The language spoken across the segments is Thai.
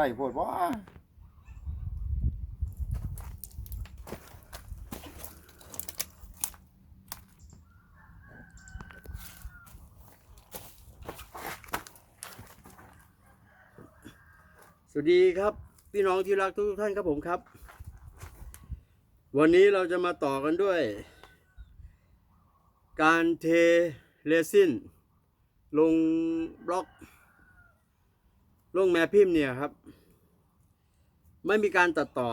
ล้โพดว่าสวัสดีครับ พี่น้องที่รักทุกท่านครับผมครับ วันนี้เราจะมาต่อกันด้วย การเทเรซินลงบล็อก ลงแม่พิมพ์เนี่ยครับ ไม่มีการตัดต่อ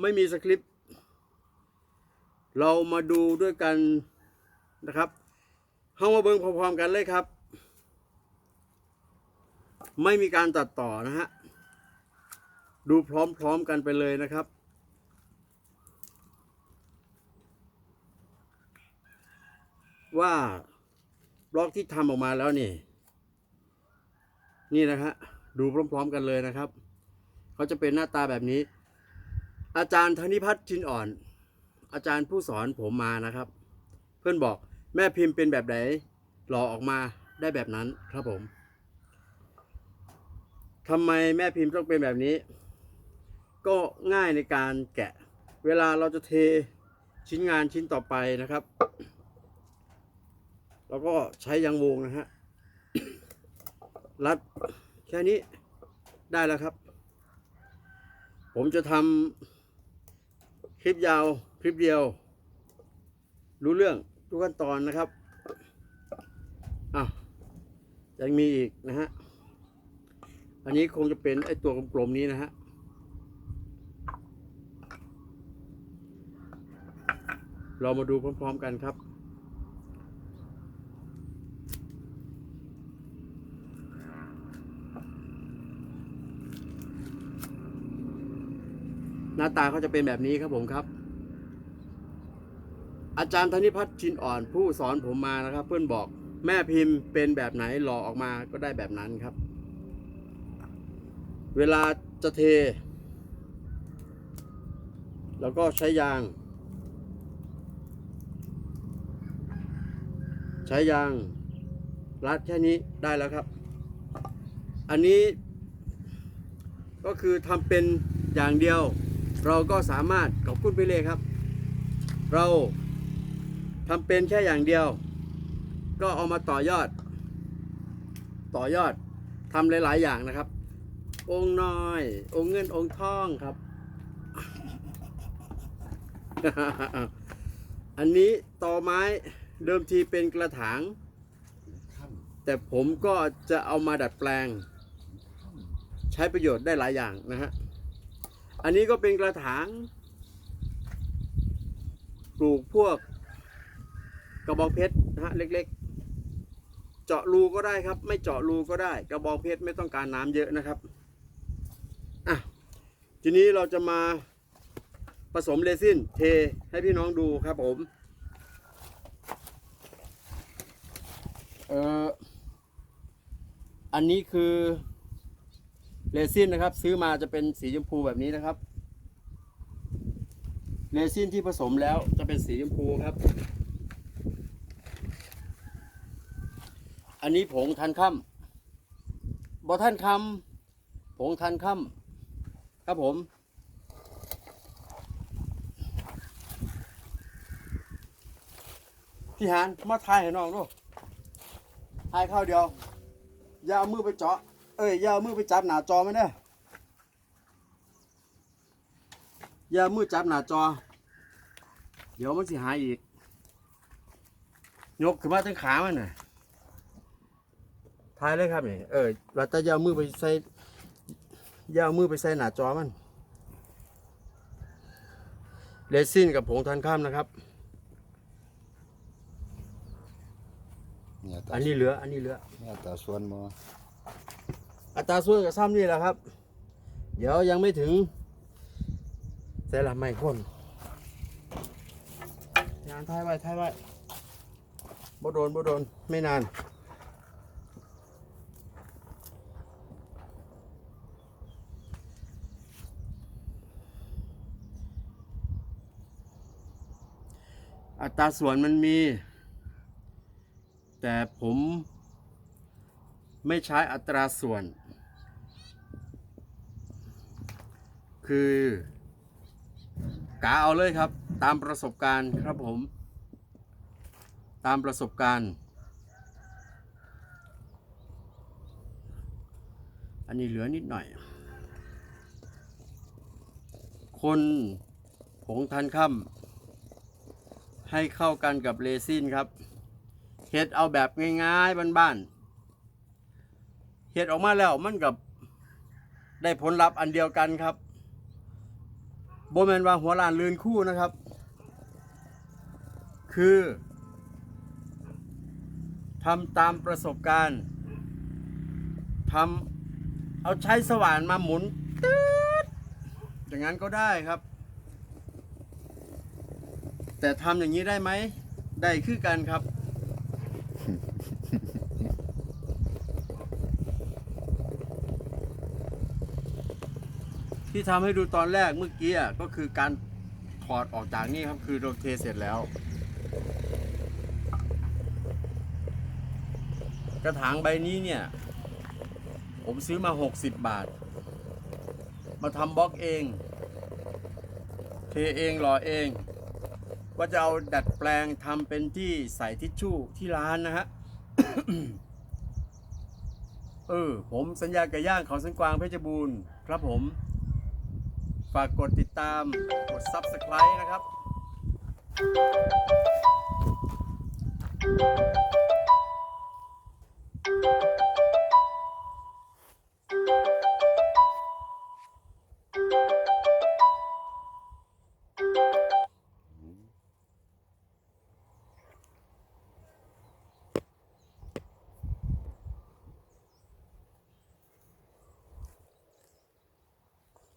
ไม่มีสคริปต์เรามาดูด้วยกันนะครับเข้ามาเบิ่งพร้อมๆกันเลยครับ ไม่มีการตัดต่อนะฮะดูพร้อมๆกันไปเลยนะครับว่าบล็อกที่ทำออกมาแล้วนี่ นี่นะฮะ ดูพร้อม ๆ กันเลยนะครับเขาจะเป็นหน้าตาแบบนี้ อาจารย์ธนิพัฒน์ชินอ่อน อาจารย์ผู้สอนผมมานะครับ เพื่อนบอกแม่พิมพ์เป็นแบบไหนหล่อออกมาได้แบบนั้นครับผมทำไมแม่พิมพ์ต้องเป็นแบบนี้ ก็ง่ายในการแกะ เวลาเราจะเทชิ้นงานชิ้นต่อไปนะครับ เราก็ใช้ยางวงนะฮะรัด ค่นี้ได้แล้วครับ ผมจะทำคลิปยาวคลิปเดียว รู้เรื่องทุกขั้นตอนนะครับอะยังมีอีกนะฮะ อันนี้คงจะเป็นไอ้ตัวกลมๆนี้นะฮะเรามาดูพร้อม ๆ กันครับ น้าตาเขาจะเป็นแบบนี้ครับผมครับ อาจารย์ธนิพัฒน์ชินอ่อนผู้สอนผมมานะครับ เพื่อนบอกแม่พิมพ์เป็นแบบไหนหล่อออกมาก็ได้แบบนั้นครับ เวลาจะเท แล้วก็ใช้ยาง ใช้ยางรัดแค่นี้ได้แล้วครับ อันนี้ก็คือทำเป็นอย่างเดียว เราก็สามารถขอบคุณไปเลยครับ เราทำเป็นแค่อย่างเดียว ก็เอามาต่อยอด ต่อยอดทำหลาย ๆ อย่างนะครับ องค์น้อย องค์เงินองค์ทองครับ อันนี้ต่อไม้เดิมทีเป็นกระถาง แต่ผมก็จะเอามาดัดแปลง ใช้ประโยชน์ได้หลายอย่างนะฮะ อันนี้ก็เป็นกระถาง ปลูกพวกกระบองเพชรนะฮะเล็กๆ เจาะรูก็ได้ครับ ไม่เจาะรูก็ได้ กระบองเพชรไม่ต้องการน้ำเยอะนะครับอะทีนี้เราจะมาผสมเรซินเทให้พี่น้องดูครับผมเอ่ออันนี้คือ เรซินนะครับ ซื้อมาจะเป็นสีชมพูแบบนี้นะครับเรซินที่ผสมแล้วจะเป็นสีชมพูครับ อันนี้ผงทันค่ำบอท่านคำผงทันค่ำครับผม พี่หานมาทายให้น้องดูทายข้าวเดียว อย่าเอามือไปเจาะ เอ้ยอย่าเอามือไปจับหน้าจอมันเด้ออย่าเอามือจับหน้าจอ เดี๋ยวมันสิหายอีก ยกขึ้นมาตั้งขามันน่ะทายเลยครับนี่เออเราจะอย่าเอามือไปใส่อย่าเอามือไปใส่หน้าจอมันเรซินกับผงทันข้ามนะครับเนี่ยตาอันนี้เหลือ อันนี้เหลือ เนี่ยตาสวนหมอ อัตราส่วนกับซ้ำนี่แหละครับ เดี๋ยวยังไม่ถึงแต่ละไม่คนงานท้ายไว้ท้ายไว้บ่โดนบ่โดนไม่นานอัตราส่วนมันมี แต่ผมไม่ใช้อัตราส่วน คือกาเอาเลยครับ ตามประสบการณ์ครับผม ตามประสบการณ์ อันนี้เหลือนิดหน่อย คนผงทันค่ำให้เข้ากันกับเรซินครับเฮ็ดเอาแบบง่ายๆบ้านๆเฮ็ดออกมาแล้วมันกับได้ผลลัพธ์อันเดียวกันครับ โบแมนว่าหัวลานลืนคู่นะครับ คือทำตามประสบการณ์ทำเอาใช้สว่านมาหมุนตืดอย่างนั้นก็ได้ครับ แต่ทำอย่างนี้ได้ไหมได้คือกันครับ ที่ทำให้ดูตอนแรกเมื่อกี้ก็คือการถอดออกจากนี่ครับคือเราเทเสร็จแล้ว กระถางใบนี้เนี่ย ผมซื้อมา 60 บาท มาทำบล็อกเอง เทเองหล่อเอง ว่าจะเอาดัดแปลงทำเป็นที่ใส่ทิชชู่ที่ร้านนะฮะเออผมสัญญาไก่ย่างเขาสันกวางเพชรบูรณ์ครับผม ฝากกดติดตาม กด Subscribe นะครับ Thank you.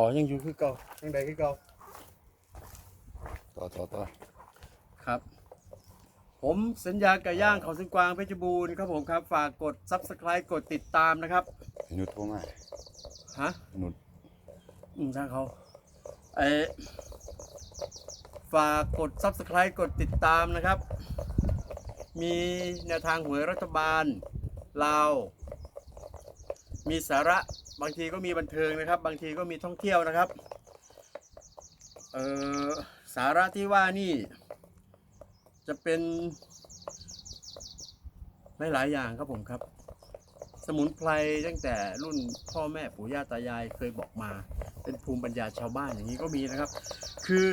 อ๋อ ยังอยู่คือเก่ายังใดคือเก่าต่อต่อต่อครับ ผมสัญญาไก่ย่างเขาสันกวางเพชรบูรณ์ครับผมครับ ฝากกด Subscribe กดติดตามนะครับให้นุชโทรมาฮะนุชอืมช่างเขาไอฝากกด Subscribe กดติดตามนะครับ มีแนวทางหวยรัฐบาลลาว มีสาระบางทีก็มีบันเทิงนะครับ บางทีก็มีท่องเที่ยวนะครับเออสาระที่ว่านี่ จะเป็นหลายๆอย่างครับผมครับ สมุนไพรตั้งแต่รุ่นพ่อแม่ปู่ย่าตายายเคยบอกมา เป็นภูมิปัญญาชาวบ้านอย่างนี้ก็มีนะครับ คือ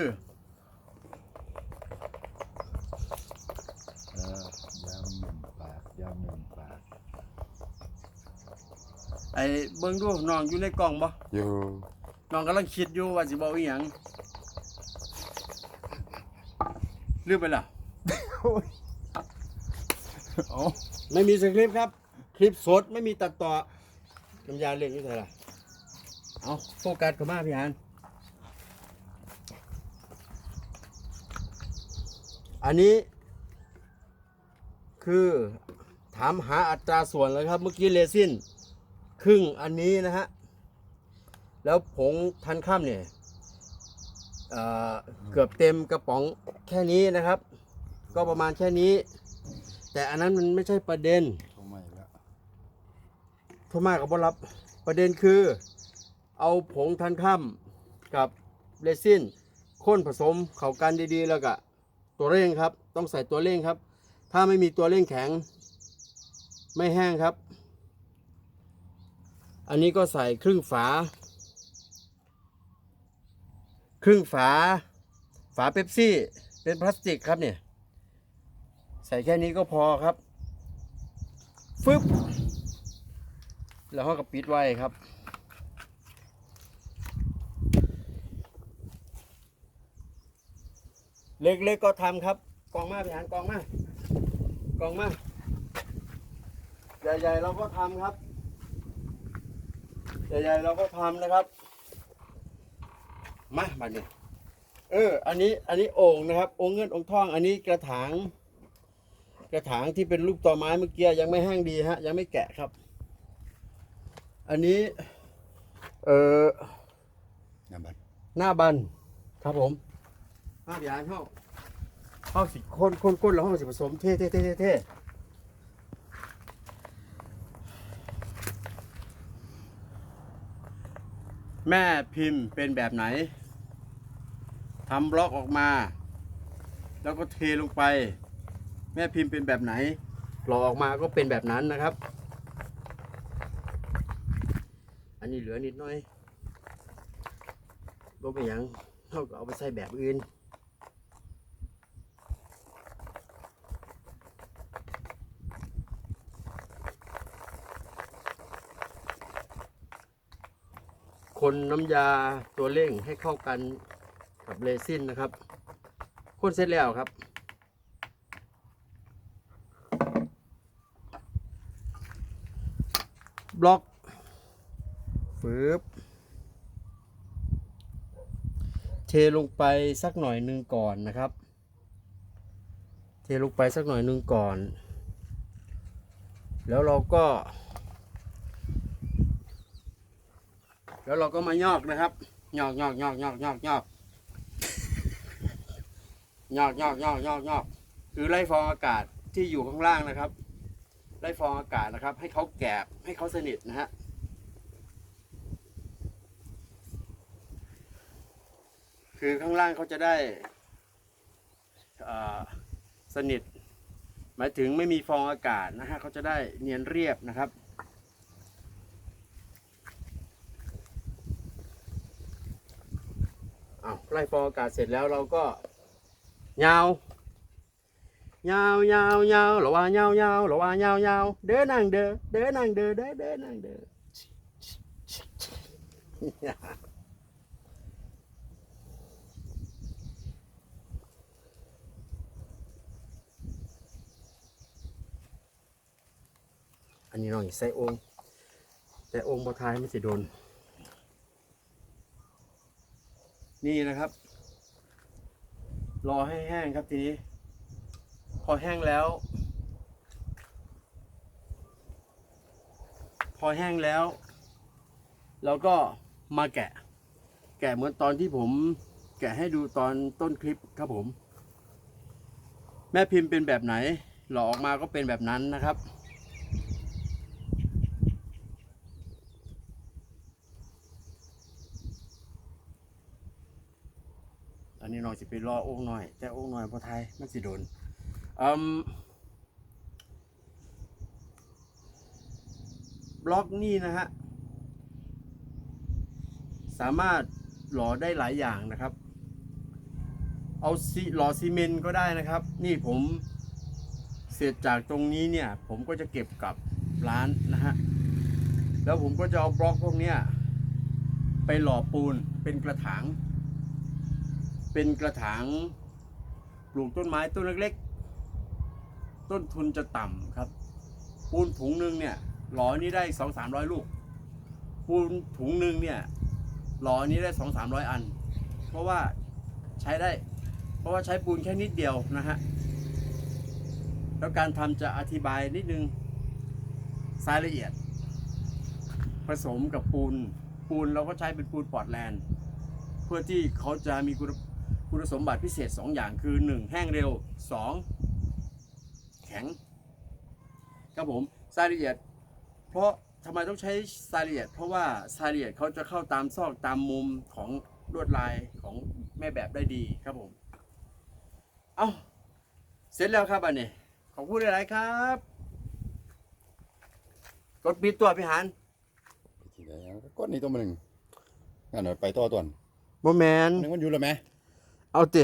เออยำหนึ่งปากยำหนึ่ง ไอ้เบิ้งดูน้องอยู่ในกล่องบ่อยู่น้องกำลังคิดอยู่ว่าสิบอกอีหยังลืมไปแล้วเอ้าไม่มีสคริปต์ครับ คลิปสดไม่มีตัดต่อน้ำยาเล่นอยู่ไหนล่ะเอาโฟกัสกับมาพี่ฮานอันนี้ คือถามหาอัตราส่วนเลยครับ เมื่อกี้เลซิน ครึ่งอันนี้นะฮะ แล้วผงทันข้ามเนี่ยเเกือบเต็มกระป๋องแค่นี้นะครับ ก็ประมาณแค่นี้ แต่อันนั้นมันไม่ใช่ประเด็นโทรมาอีกแล้วโทรมากับบรับ ประเด็นคือ เอาผงทันข้ามกับเรซินข้นผสมเข้ากันดีๆ แล้วก็ตัวเร่งครับ ต้องใส่ตัวเร่งครับ ถ้าไม่มีตัวเร่งแข็ง ไม่แห้งครับ อันนี้ก็ใส่ครึ่งฝา ครึ่งฝา ฝาเป๊ปซี่ เป็นพลาสติกครับเนี่ย ใส่แค่นี้ก็พอครับฟึบแล้วเขาก็ปิดไว้ครับ เล็กๆก็ทำครับกองมาพี่หานกองมากองมาใหญ่ๆเราก็ทำครับ ใหญ่ๆเราก็ทำนะครับ มาบัดนี้เออ อันนี้ อันนี้โอ่งนะครับโอ่งเงินโอ่งทอง อันนี้กระถาง กระถางที่เป็นรูปต่อไม้เมื่อกี้ยังไม่แห้งดีฮะ ยังไม่แกะครับ อันนี้ เออน้ำบัตรหน้าบัน ครับผมห้าเดียนเข้าเข้าสิคนคนคนแล้วห้องสิผสมเท่เท่เท่เท่เท่ แม่พิมพ์เป็นแบบไหนทำบล็อกออกมา แล้วก็เทลงไป แม่พิมพ์เป็นแบบไหนหล่อออกมาก็เป็นแบบนั้นนะครับ อันนี้เหลือนิดหน่อยก็ไม่ยังเขาก็เอาไปใส่แบบอื่น คนน้ำยาตัวเร่งให้เข้ากันกับเรซินนะครับคนเสร็จแล้วครับ บล็อกฟืบเทลงไปสักหน่อยหนึ่งก่อนนะครับ เทลงไปสักหน่อยหนึ่งก่อน แล้วเราก็ แล้วเราก็มายอกนะครับยอกยอกยอกยอกยอกยอกยอกยอกยอกยอกยอกคือไล่ฟองอากาศที่อยู่ข้างล่างนะครับ ไล่ฟองอากาศนะครับ ให้เขาแกบให้เขาสนิทนะฮะคือข้างล่างเขาจะได้สนิท หมายถึงไม่มีฟองอากาศนะฮะเขาจะได้เนียนเรียบนะครับ อ้าวไล่ฟองอากาศเสร็จแล้วเราก็ยาวยาวยาวยาวหรอว่ายาวยาวหรอว่ายาวยาวเดินนั่งเดินเดินนั่งเดินเดินเดินนั่งเดินอันนี้หน่อยใส่องค์แต่องค์บอท้ายไม่สิโดน นี่นะครับ รอให้แห้งครับทีนี้ พอแห้งแล้ว พอแห้งแล้ว เราก็มาแกะ แกะเหมือนตอนที่ผม แกะให้ดูตอนต้นคลิปครับผม แม่พิมพ์เป็นแบบไหนหล่อออกมาก็เป็นแบบนั้นนะครับ นนี้หน่อยสิไปรอโอ่งหน่อย แต่โอ่งหน่อยพอไทยมันสิโดนอืมบล็อกนี่นะฮะ สามารถหล่อได้หลายอย่างนะครับ เอาซีหล่อซีเมนต์ก็ได้นะครับ นี่ผมเสร็จจากตรงนี้เนี่ย ผมก็จะเก็บกับร้านนะฮะ แล้วผมก็จะเอาบล็อกพวกเนี้ยไปหล่อปูนเป็นกระถาง เป็นกระถางปลูกต้นไม้ต้นเล็กๆ ต้นทุนจะต่ำครับ ปูนถุงหนึ่งเนี่ยหล่อนี้ได้สองสามร้อยลูก ปูนถุงหนึ่งเนี่ยหล่อนี้ได้สองสามร้อยอัน เพราะว่าใช้ได้ เพราะว่าใช้ปูนแค่นิดเดียวนะฮะแล้วการทำจะอธิบายนิดนึงรายละเอียด ผสมกับปูนปูนเราก็ใช้เป็นปูนปอร์ตแลนด์ เพื่อที่เขาจะมีคุณ คุณสมบัติพิเศษ 2 อย่างคือ 1 แห้งเร็ว 2 แข็ง ครับผมรายละเอียด เพราะทำไมต้องใช้รายละเอียด เพราะว่ารายละเอียดเขาจะเข้าตามซอกตามมุมของลวดลายของแม่แบบได้ดีครับผม เอา้าเสร็จแล้วครับอันนี้ขอบคุณหลายๆครับ กดปิดตัวพี่หันทีเดียวก็นี่ตัวมันหนึ่งงั้นหน่อยไปต่อตัวนึงโมแมนนึงมันอยู่แล้วไหม เอาติ